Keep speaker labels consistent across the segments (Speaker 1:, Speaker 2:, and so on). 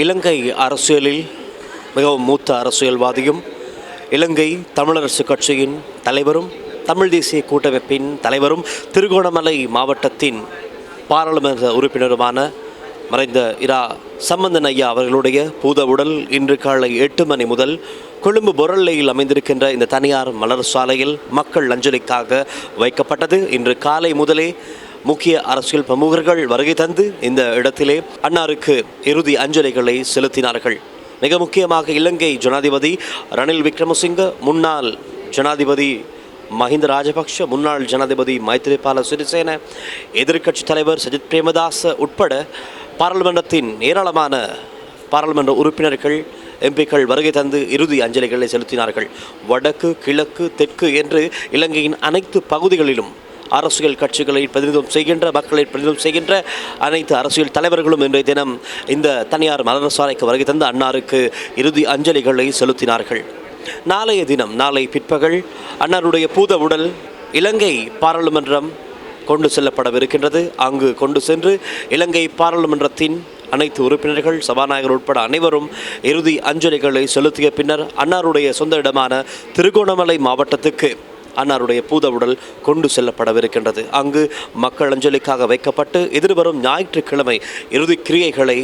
Speaker 1: இலங்கை அரசியலில் மிகவும் மூத்த அரசியல்வாதியும் இலங்கை தமிழரசு கட்சியின் தலைவரும் தமிழ் தேசிய கூட்டமைப்பின் தலைவரும் திருகோணமலை மாவட்டத்தின் பாராளுமன்ற உறுப்பினருமான மறைந்த இரா சம்பந்தன் ஐயா அவர்களுடைய பூத உடல் இன்று காலை எட்டு மணி முதல் கொழும்பு பொருளையில் அமைந்திருக்கின்ற இந்த தனியார் மலர் சாலையில் மக்கள் அஞ்சலிக்காக வைக்கப்பட்டது. இன்று காலை முதலே முக்கிய அரசியல் பிரமுகர்கள் வருகை தந்து இந்த இடத்திலே அன்னாருக்கு இறுதி அஞ்சலிகளை செலுத்தினார்கள். மிக முக்கியமாக இலங்கை ஜனாதிபதி ரணில் விக்ரமசிங்க முன்னாள் ஜனாதிபதி மஹிந்த ராஜபக்ஷ முன்னாள் ஜனாதிபதி மைத்ரிபால சிறிசேன எதிர்க்கட்சித் தலைவர் சஜித் பிரேமதாச உட்பட பாராளுமன்றத்தின் ஏராளமான பாராளுமன்ற உறுப்பினர்கள் எம்பிக்கள் வருகை தந்து இறுதி அஞ்சலிகளை செலுத்தினார்கள். வடக்கு கிழக்கு தெற்கு என்று இலங்கையின் அனைத்து பகுதிகளிலும் அரசியல் கட்சிகளை பிரதிநிதித்துவம் செய்கின்ற மக்களை பிரதிநிதித்துவம் செய்கின்ற அனைத்து அரசியல் தலைவர்களும் இன்றைய தினம் இந்த தனியார் மலர் சாலைக்கு வருகை தந்த அன்னாருக்கு இறுதி அஞ்சலிகளை செலுத்தினார்கள். நாளைய தினம் நாளை பிற்பகல் அன்னாருடைய பூத உடல் இலங்கை பாராளுமன்றம் கொண்டு செல்லப்படவிருக்கின்றது. அங்கு கொண்டு சென்று இலங்கை பாராளுமன்றத்தின் அனைத்து உறுப்பினர்கள் சபாநாயகர் உட்பட அனைவரும் இறுதி அஞ்சலிகளை செலுத்திய பின்னர் அன்னாருடைய சொந்த இடமான திருகோணமலை மாவட்டத்துக்கு அன்னாருடைய பூத உடல் கொண்டு செல்லப்படவிருக்கின்றது. அங்கு மக்கள் அஞ்சலிக்காக வைக்கப்பட்டு எதிர்வரும் ஞாயிற்றுக்கிழமை இறுதி கிரியைகளை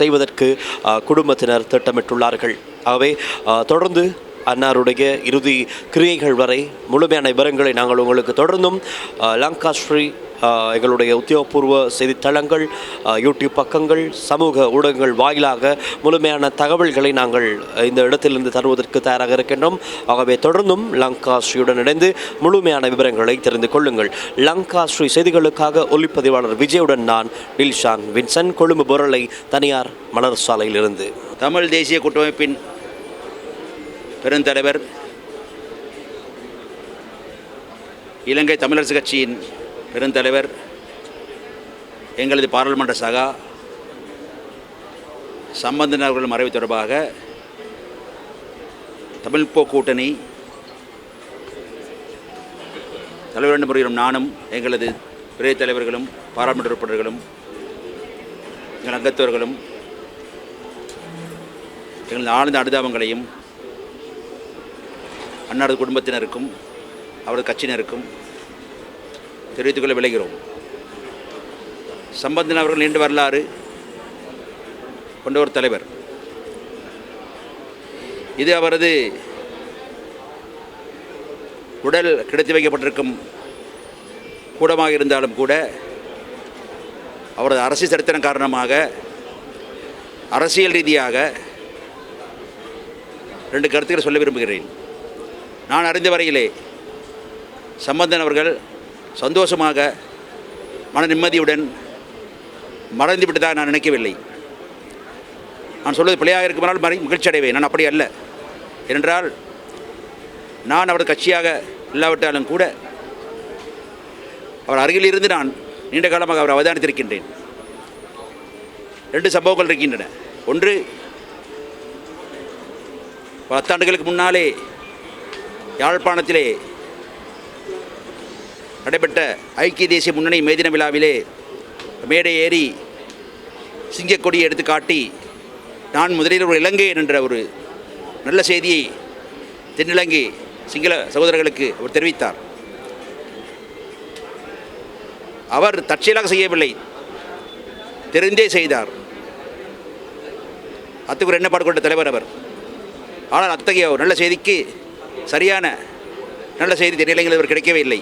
Speaker 1: செய்வதற்கு குடும்பத்தினர் திட்டமிட்டுள்ளார்கள். ஆகவே தொடர்ந்து அன்னாருடைய இறுதி கிரியைகள் வரை முழுமையான விவரங்களை நாங்கள் உங்களுக்கு தொடர்ந்தும் லங்கா ஸ்ரீ எங்களுடைய உத்தியோகபூர்வ செய்தித்தளங்கள் யூடியூப் பக்கங்கள் சமூக ஊடகங்கள் வாயிலாக முழுமையான தகவல்களை நாங்கள் இந்த இடத்திலிருந்து தருவதற்கு தயாராக இருக்கின்றோம். ஆகவே தொடர்ந்தும் லங்கா ஸ்ரீயுடன் இணைந்து முழுமையான விவரங்களை தெரிந்து கொள்ளுங்கள். லங்கா ஸ்ரீ செய்திகளுக்காக ஒளிப்பதிவாளர் விஜயுடன் நான் டில்ஷான் வின்சன் கொழும்பு பொருளை தனியார் மலர் சாலையிலிருந்து.
Speaker 2: தமிழ் தேசிய கூட்டமைப்பின் பெருந்தலைவர் இலங்கை தமிழரசு கட்சியின் பெருந்தலைவர் எங்களது பாராளுமன்ற சகா சம்பந்தன் அவர்கள் மறைவு தொடர்பாக தமிழ் போ கூட்டணி தலைவர் என்ற முறையிலும் நானும் எங்களது பெரிய தலைவர்களும் பாராளுமன்ற உறுப்பினர்களும் எங்கள் அங்கத்தவர்களும் எங்களது ஆழ்ந்த அனுதாபங்களையும் அன்னாரது குடும்பத்தினருக்கும் அவரது கட்சியினருக்கும் தெரிவித்துக் கொள்ள விளைகிறோம் சம்பந்தன் அவர்கள் நீண்ட வரலாறு கொண்ட ஒரு தலைவர். இது அவரது உடல் கிடைத்து வைக்கப்பட்டிருக்கும் கூடமாக இருந்தாலும் கூட அவரது அரசு சரித்திரம் காரணமாக அரசியல் ரீதியாக ரெண்டு கருத்துக்களை சொல்ல விரும்புகிறேன். நான் அறிந்த வரையிலே சம்பந்தன் அவர்கள் சந்தோஷமாக மன நிம்மதியுடன் மறந்து விட்டதாக நான் நினைக்கவில்லை. நான் சொல்வது பிள்ளையாக இருக்குமானால் மறை மகிழ்ச்சி அடைவேன் நான் அப்படி அல்ல. ஏனென்றால் நான் அவர் கட்சியாக இல்லாவிட்டாலும் கூட அவர் அருகில் இருந்து நான் நீண்ட காலமாக அவர் அவதானித்திருக்கின்றேன். ரெண்டு சம்பவங்கள் இருக்கின்றன. ஒன்று பத்தாண்டுகளுக்கு முன்னாலே யாழ்ப்பாணத்திலே நடைபெற்ற ஐக்கிய தேசிய முன்னணி மேதின விழாவிலே மேடை ஏறி சிங்கக்கொடியை எடுத்து காட்டி நான் முதலில் ஒரு இலங்கையன் என்ற ஒரு நல்ல செய்தியை தென்னிலங்கை சிங்கள சகோதரர்களுக்கு அவர் தெரிவித்தார். அவர் தற்செயலாக செய்யவில்லை. தெரிந்தே செய்தார். அத்துக்கு ஒரு எண்ணப்பாடு கொண்ட தலைவர் அவர். ஆனால் அத்தகைய ஒரு நல்ல செய்திக்கு சரியான நல்ல செய்தி தென்னிலங்கையில் இவர் கிடைக்கவே இல்லை.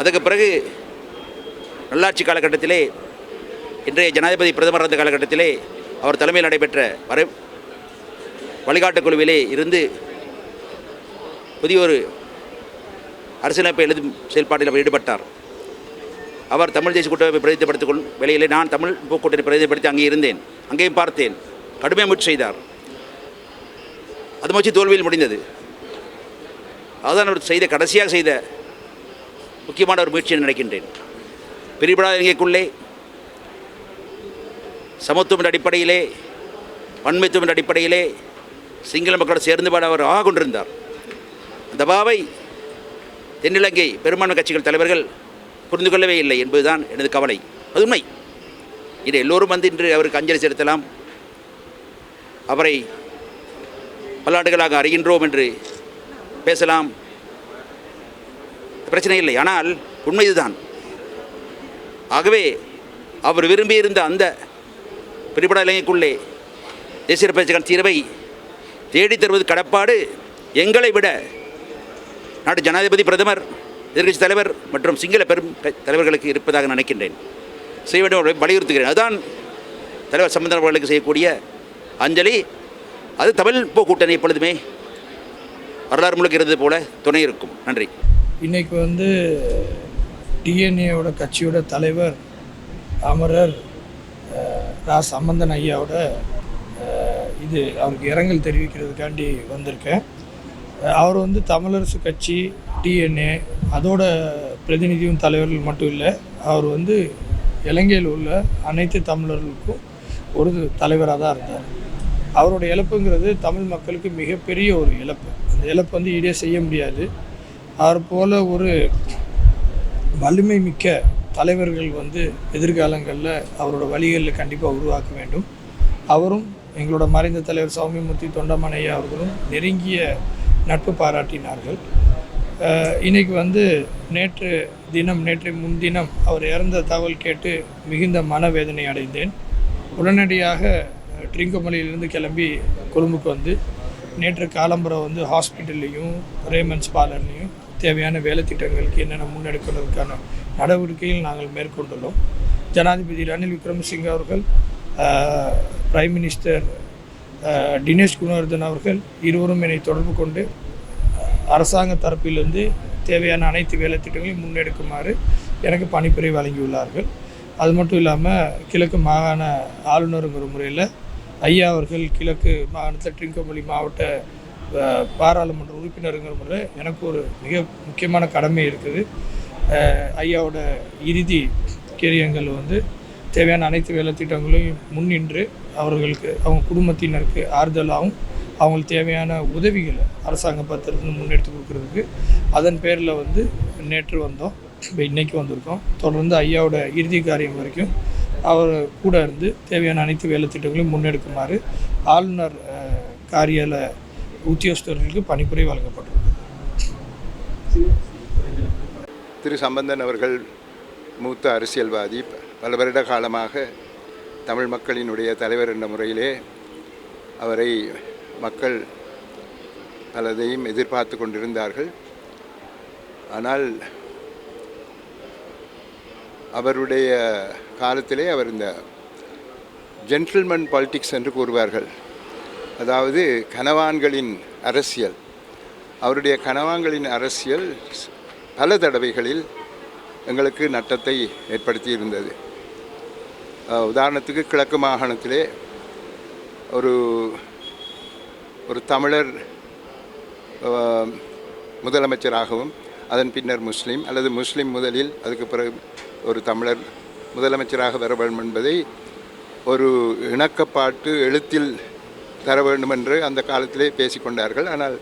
Speaker 2: அதுக்கு பிறகு நல்லாட்சி காலகட்டத்திலே இன்றைய ஜனாதிபதி பிரதமர் இருந்த காலகட்டத்திலே அவர் தலைமையில் நடைபெற்ற வரை வழிகாட்டு குழுவிலே இருந்து புதிய ஒரு அரசியலமைப்பை எழுதும் செயல்பாட்டில் அவர் ஈடுபட்டார். அவர் தமிழ் தேசிய கூட்டமைப்பை பிரதிநிதிப்படுத்திக் கொள்ளும் வேலையிலே நான் தமிழ் கூட்டணி பிரதிநிதிப்படுத்தி அங்கே இருந்தேன். அங்கேயும் பார்த்தேன். கடுமையாக முயற்சி செய்தார். அது முயற்சி தோல்வியில் முடிந்தது. அதுதான் அவர் செய்த கடைசியாக செய்த முக்கியமான ஒரு முயற்சி நினைக்கின்றேன். பிரிபடாத இலங்கைக்குள்ளே சமத்துவம் அடிப்படையிலே பன்மைத்துவம் அடிப்படையிலே சிங்கள மக்களோடு சேர்ந்து பாட அவர் ஆக கொண்டிருந்தார். அந்த பாவை தென்னிலங்கை பெரும்பான்மை கட்சிகள் தலைவர்கள் புரிந்து கொள்ளவே இல்லை என்பதுதான் எனது கவலை. அது உண்மை. இது எல்லோரும் வந்து இன்று அவருக்கு அஞ்சலி செலுத்தலாம். அவரை பல்லாண்டுகளாக அறிகின்றோம் என்று பேசலாம். பிரச்சனை இல்லை. ஆனால் உண்மை இதுதான். ஆகவே அவர் விரும்பியிருந்த அந்த பிரிபட இலங்கைக்குள்ளே தேசிய பிரச்சனை தீர்வை தேடி தருவது கடப்பாடு எங்களை விட நாட்டு ஜனாதிபதி பிரதமர் எதிர்க்கட்சி தலைவர் மற்றும் சிங்கள பெரும் தலைவர்களுக்கு இருப்பதாக நினைக்கின்றேன். செய்ய வேண்டும் வலியுறுத்துகிறேன். அதுதான் தலைவர் சம்பந்தன் அவர்களுக்கு செய்யக்கூடிய அஞ்சலி. அது தமிழ் போ கூட்டணி எப்பொழுதுமே வரலாறு முழுக்க இருந்தது போல துணை இருக்கும். நன்றி.
Speaker 3: இன்னைக்கு வந்து டிஎன்ஏவோட கட்சியோட தலைவர் அமரர் ரா சம்பந்தன் ஐயாவோட இது அவருக்கு இரங்கல் தெரிவிக்கிறதுக்காண்டி வந்திருக்கேன். அவர் வந்து தமிழரசு கட்சி டிஎன்ஏ அதோட பிரதிநிதியும் தலைவர்கள் மட்டும் இல்லை அவர் வந்து இலங்கையில் உள்ள அனைத்து தமிழர்களுக்கும் ஒரு தலைவராக தான் இருந்தார். அவரோட இழப்புங்கிறது தமிழ் மக்களுக்கு மிகப்பெரிய ஒரு இழப்பு. அந்த இழப்பு வந்து ஈடே செய்ய முடியாது. அவர் போல ஒரு வலிமை மிக்க தலைவர்கள் வந்து எதிர்காலங்களில் அவரோட வழிகளில் கண்டிப்பாக உருவாக்க வேண்டும். அவரும் எங்களோட மறைந்த தலைவர் சௌமியமூர்த்தி தொண்டமனையா அவர்களும் நெருங்கிய நட்பு பாராட்டினார்கள். அஹ் இன்னைக்கு வந்து நேற்று தினம் நேற்று முன்தினம் அவர் இறந்த தகவல் கேட்டு மிகுந்த மனவேதனை அடைந்தேன். உடனடியாக ட்ரிங்கமலையிலிருந்து கிளம்பி கொழும்புக்கு வந்து நேற்று காலம்பரம் வந்து ஹாஸ்பிட்டல்லையும் ரேமன்ஸ் பார்லர்லையும் தேவையான வேலை திட்டங்களுக்கு என்னென்ன முன்னெடுக்கிறதுக்கான நடவடிக்கைகள் நாங்கள் மேற்கொண்டுள்ளோம். ஜனாதிபதி ரணில் விக்ரமசிங்க அவர்கள் பிரைம் மினிஸ்டர் தினேஷ் குணவர்தன் அவர்கள் இருவரும் என்னை தொடர்பு கொண்டு அரசாங்க தரப்பிலிருந்து தேவையான அனைத்து வேலை திட்டங்களையும் முன்னெடுக்குமாறு எனக்கு பணிப்புரை வழங்கியுள்ளார்கள். அது மட்டும் இல்லாமல் கிழக்கு மாகாண ஆளுநருங்கிற முறையில் ஐயா அவர்கள் கிழக்கு மாகாணத்தில் ட்ரிங்கமொழி மாவட்ட பாராளுமன்ற உறுப்பினருங்கிற முறையில் எனக்கு ஒரு மிக முக்கியமான கடமை இருக்குது. ஐயாவோட இறுதி கிரியங்கள் வந்து தேவையான அனைத்து வேலை திட்டங்களையும் முன்னின்று அவர்களுக்கு அவங்க குடும்பத்தினருக்கு ஆறுதலாகவும் அவங்களுக்கு தேவையான உதவிகளை அரசாங்க பத்திரத்தில் முன்னெடுத்து கொடுக்குறதுக்கு அதன் பேரில் வந்து நேற்று வந்தோம் இப்போ இன்றைக்கி வந்திருக்கோம். தொடர்ந்து ஐயாவோட இறுதி காரியம் வரைக்கும் அவர் கூட இருந்து தேவையான அனைத்து வேலை திட்டங்களையும் முன்னெடுக்குமாறு ஆளுநர் காரியால உத்தியோகஸ்தர்களுக்கு பணிப்புரை வழங்கப்பட்டுள்ளது
Speaker 4: திரு சம்பந்தன் அவர்கள் மூத்த அரசியல்வாதி. பல வருட காலமாக தமிழ் மக்களினுடைய தலைவர் என்ற முறையிலே அவரை மக்கள் பலதையும் எதிர்பார்த்து கொண்டிருந்தார்கள். ஆனால் அவருடைய காலத்திலே அவர் இந்த ஜென்டில்மன் பாலிட்டிக்ஸ் என்று கூறுவார்கள். அதாவது கனவான்களின் அரசியல். அவருடைய கனவான்களின் அரசியல் பல தடவைகளில் எங்களுக்கு நட்டத்தை ஏற்படுத்தி இருந்தது உதாரணத்துக்கு கிழக்கு மாகாணத்திலே ஒரு ஒரு தமிழர் முதலமைச்சராகவும் அதன் பின்னர் முஸ்லீம் அல்லது முஸ்லீம் முதலில் அதுக்கு பிறகு ஒரு தமிழர் முதலமைச்சராக வர வேண்டும் என்பதை ஒரு இணக்கப்பாட்டு எழுத்தில் தர வேண்டும் என்று அந்த காலத்திலே பேசிக்கொண்டார்கள். ஆனால்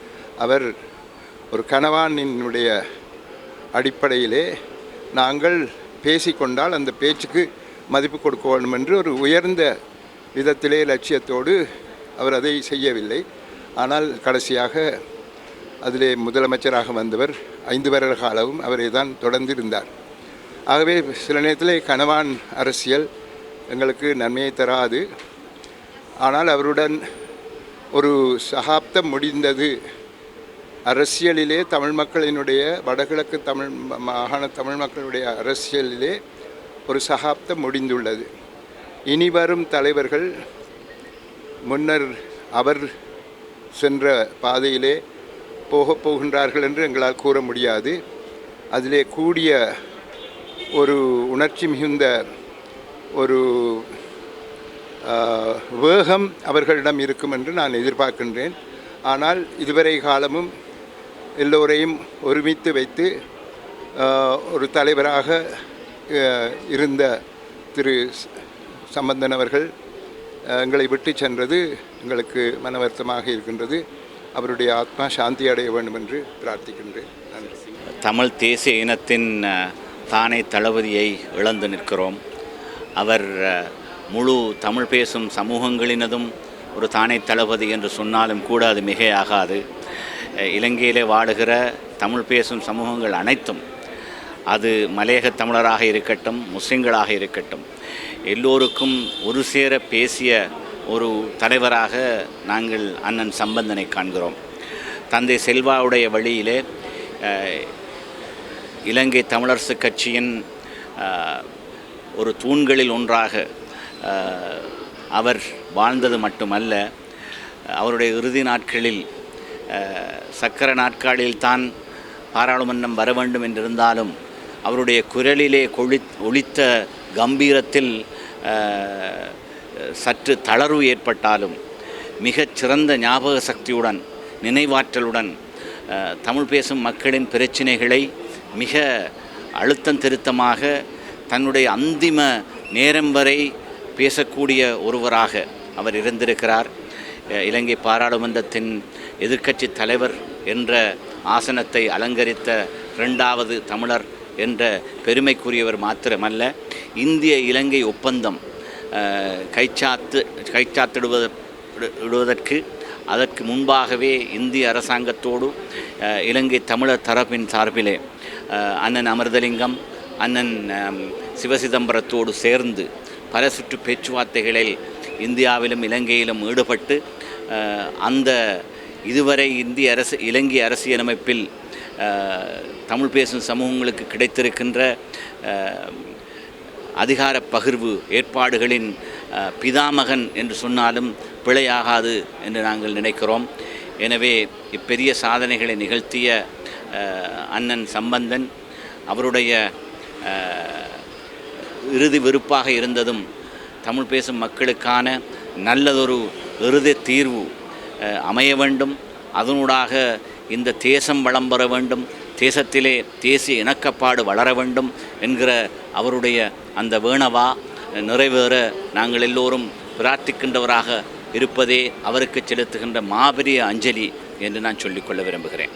Speaker 4: அவர் ஒரு கணவானினுடைய அடிப்படையிலே நாங்கள் பேசிக்கொண்டால் அந்த பேச்சுக்கு மதிப்பு கொடுக்க வேண்டும் என்று ஒரு உயர்ந்த விதத்திலே லட்சியத்தோடு அவர் அதை செய்யவில்லை. ஆனால் கடைசியாக அதிலே முதலமைச்சராக வந்தவர் ஐந்து வருட காலமும் அவரை தான் தொடர்ந்திருந்தார். ஆகவே சில நேரத்தில் கணவான் அரசியல் எங்களுக்கு நன்மையை தராது. ஆனால் அவருடன் ஒரு சகாப்தம் முடிந்தது. அரசியலிலே தமிழ் மக்களினுடைய வடகிழக்கு தமிழ் மாகாண தமிழ் மக்களுடைய அரசியலிலே ஒரு சகாப்தம் முடிந்துள்ளது. இனி வரும் தலைவர்கள் முன்னர் அவர் சென்ற பாதையிலே போகப் போகின்றார்கள் என்று எங்களால் கூற முடியாது. அதிலே கூடிய ஒரு உணர்ச்சி மிகுந்த ஒரு வேகம் அவர்களிடம் இருக்கும் என்று நான் எதிர்பார்க்கின்றேன். ஆனால் இதுவரை காலமும் எல்லோரையும் ஒருமித்து வைத்து ஒரு தலைவராக இருந்த திரு சம்பந்தன் அவர்கள் எங்களை விட்டு சென்றது எங்களுக்கு மன வருத்தமாக இருக்கின்றது. அவருடைய ஆத்மா சாந்தி அடைய வேண்டும் என்று பிரார்த்திக்கின்றேன். நன்றி.
Speaker 5: தமிழ் தேசிய இனத்தின் தானே தளபதியை இழந்து நிற்கிறோம். அவர் முழு தமிழ் பேசும் சமூகங்களினதும் ஒரு தானே தளபதி என்று சொன்னாலும் கூட அது மிகையாகாது ஆகாது. இலங்கையிலே வாழுகிற தமிழ் பேசும் சமூகங்கள் அனைத்தும் அது மலையக தமிழராக இருக்கட்டும் முஸ்லிம்களாக இருக்கட்டும் எல்லோருக்கும் ஒரு சேர பேசிய ஒரு தலைவராக நாங்கள் அண்ணன் சம்பந்தனை காண்கிறோம். தந்தை செல்வாவுடைய வழியிலே இலங்கை தமிழரசு கட்சியின் ஒரு தூண்களில் ஒன்றாக அவர் வாழ்ந்தது மட்டுமல்ல அவருடைய இறுதி நாட்களில் சக்கர நாட்காலில் தான் பாராளுமன்றம் வர வேண்டும் என்றிருந்தாலும் அவருடைய குரலிலே கொழி ஒழித்த கம்பீரத்தில் சற்று தளர்வு ஏற்பட்டாலும் மிகச் சிறந்த ஞாபக சக்தியுடன் நினைவாற்றலுடன் தமிழ் பேசும் மக்களின் பிரச்சினைகளை மிக அழுத்தம் திருத்தமாக தன்னுடைய அந்திம நேரம் வரை பேசக்கூடிய ஒருவராக அவர் இருந்திருக்கிறார். இலங்கை பாராளுமன்றத்தின் எதிர்க்கட்சி தலைவர் என்ற ஆசனத்தை அலங்கரித்த இரண்டாவது தமிழர் என்ற பெருமைக்குரியவர் மாத்திரமல்ல இந்திய இலங்கை ஒப்பந்தம் கைச்சாத்து கைச்சாத்திடுவத விடுவதற்கு அதற்கு முன்பாகவே இந்திய அரசாங்கத்தோடு இலங்கை தமிழர் தரப்பின் சார்பிலே அண்ணன் அமிர்தலிங்கம் அண்ணன் சிவசிதம்பரத்தோடு சேர்ந்து பல சுற்று பேச்சுவார்த்தைகளில் இந்தியாவிலும் இலங்கையிலும் ஈடுபட்டு அந்த இதுவரை இந்திய அரசு இலங்கை அரசியலமைப்பில் தமிழ் பேசும் சமூகங்களுக்கு கிடைத்திருக்கின்ற அதிகார பகிர்வு ஏற்பாடுகளின் பிதாமகன் என்று சொன்னாலும் பிழையாகாது என்று நாங்கள் நினைக்கிறோம். எனவே இப்பெரிய சாதனைகளை நிகழ்த்திய அண்ணன் சம்பந்தன் அவருடைய இறுதி வெறுப்பாக இருந்ததும் தமிழ் பேசும் மக்களுக்கான நல்லதொரு இறுதி தீர்வு அமைய வேண்டும். அதனூடாக இந்த தேசம் வளம் பெற வேண்டும். தேசத்திலே தேசிய இணக்கப்பாடு வளர வேண்டும் என்கிற அவருடைய அந்த வேணவா நிறைவேற நாங்கள் எல்லோரும் பிரார்த்திக்கின்றவராக இருப்பதே அவருக்கு செலுத்துகின்ற மாபெரிய அஞ்சலி என்று நான் சொல்லிக்கொள்ள விரும்புகிறேன்.